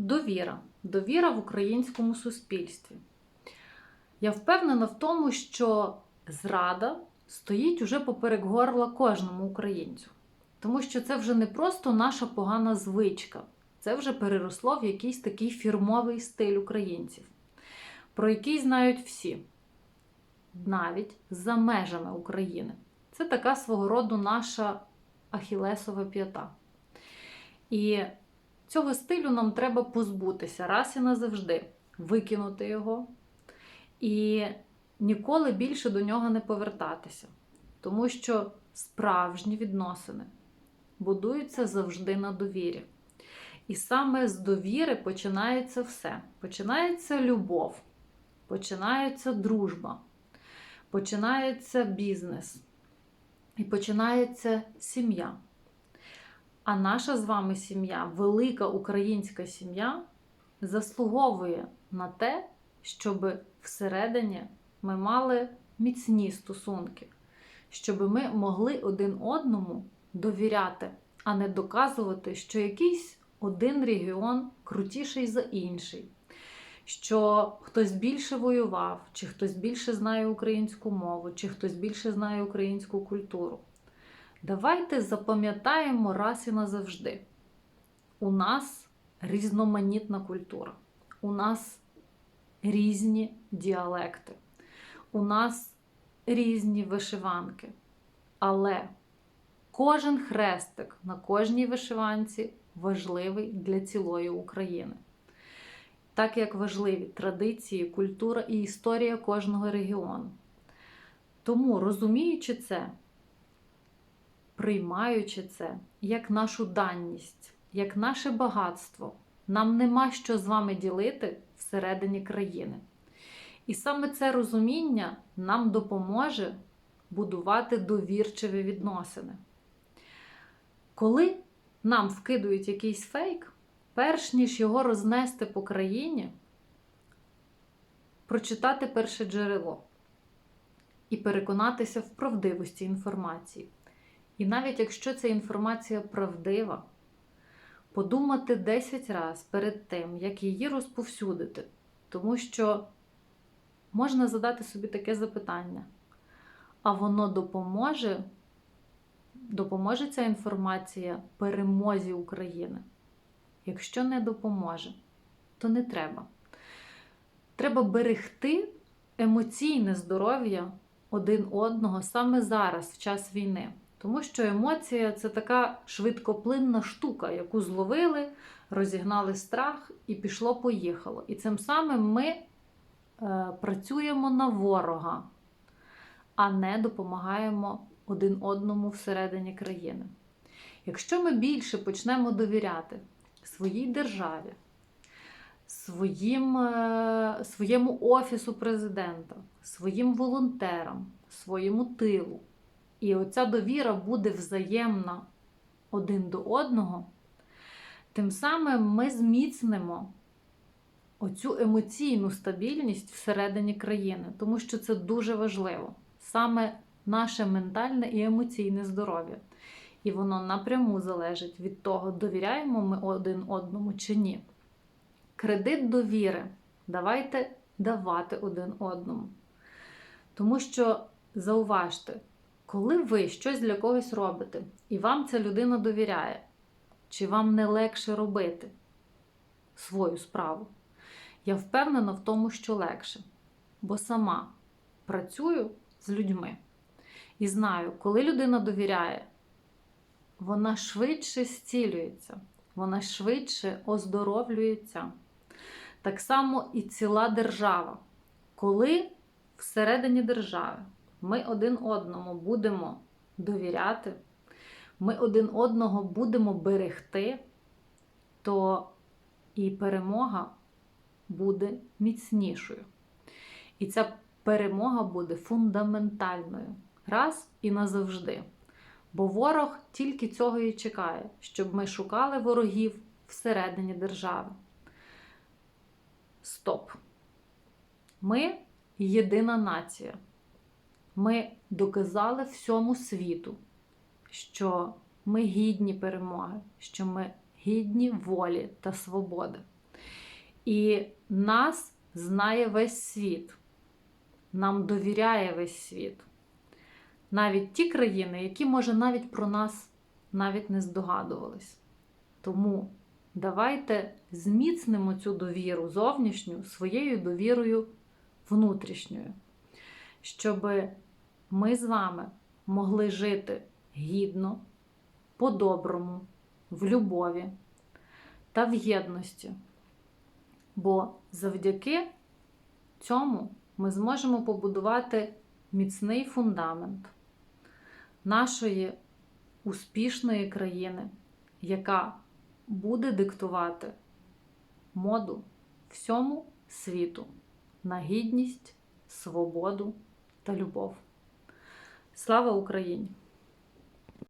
Довіра. Довіра в українському суспільстві. Я впевнена в тому, що зрада стоїть уже поперек горла кожному українцю. Тому що це вже не просто наша погана звичка, це вже переросло в якийсь такий фірмовий стиль українців, про який знають всі, навіть за межами України. Це така свого роду наша ахілесова п'ята. І цього стилю нам треба позбутися раз і назавжди, викинути його і ніколи більше до нього не повертатися. Тому що справжні відносини будуються завжди на довірі. І саме з довіри починається все. Починається любов, починається дружба, починається бізнес і починається сім'я. А наша з вами сім'я, велика українська сім'я, заслуговує на те, щоб всередині ми мали міцні стосунки, щоб ми могли один одному довіряти, а не доказувати, що якийсь один регіон крутіший за інший, що хтось більше воював, чи хтось більше знає українську мову, чи хтось більше знає українську культуру. Давайте запам'ятаємо раз і назавжди. У нас різноманітна культура, у нас різні діалекти, у нас різні вишиванки. Але кожен хрестик на кожній вишиванці важливий для цілої України. Так як важливі традиції, культура і історія кожного регіону. Тому, розуміючи це, приймаючи це як нашу данність, як наше багатство, нам нема що з вами ділити всередині країни. І саме це розуміння нам допоможе будувати довірчиві відносини. Коли нам вкидують якийсь фейк, перш ніж його рознести по країні, прочитати перше джерело і переконатися в правдивості інформації. І навіть якщо ця інформація правдива, подумати 10 разів перед тим, як її розповсюдити. Тому що можна задати собі таке запитання, а воно допоможе, допоможе ця інформація перемозі України. Якщо не допоможе, то не треба. Треба берегти емоційне здоров'я один одного саме зараз, в час війни. Тому що емоція це така швидкоплинна штука, яку зловили, розігнали страх і пішло-поїхало. І цим самим ми е, працюємо на ворога, а не допомагаємо один одному всередині країни. Якщо ми більше почнемо довіряти своїй державі, своїм, е, своєму офісу президента, своїм волонтерам, своєму тилу, і оця довіра буде взаємна один до одного, тим самим ми зміцнимо оцю емоційну стабільність всередині країни, тому що це дуже важливо. Саме наше ментальне і емоційне здоров'я. І воно напряму залежить від того, довіряємо ми один одному чи ні. Кредит довіри давайте давати один одному. Тому що зауважте, коли ви щось для когось робите, і вам ця людина довіряє, чи вам не легше робити свою справу? Я впевнена в тому, що легше, бо сама працюю з людьми і знаю, коли людина довіряє, вона швидше зцілюється, вона швидше оздоровлюється. Так само і ціла держава. Коли всередині держави ми один одному будемо довіряти, ми один одного будемо берегти, то і перемога буде міцнішою. І ця перемога буде фундаментальною раз і назавжди. Бо ворог тільки цього і чекає, щоб ми шукали ворогів всередині держави. Стоп! Ми єдина нація. Ми доказали всьому світу, що ми гідні перемоги, що ми гідні волі та свободи. І нас знає весь світ, нам довіряє весь світ. Навіть ті країни, які, може, навіть про нас навіть не здогадувались. Тому давайте зміцнимо цю довіру зовнішню своєю довірою внутрішньою, щоб ми з вами могли жити гідно, по-доброму, в любові та в єдності. Бо завдяки цьому ми зможемо побудувати міцний фундамент нашої успішної країни, яка буде диктувати моду всьому світу на гідність, свободу та любов. Слава Україні!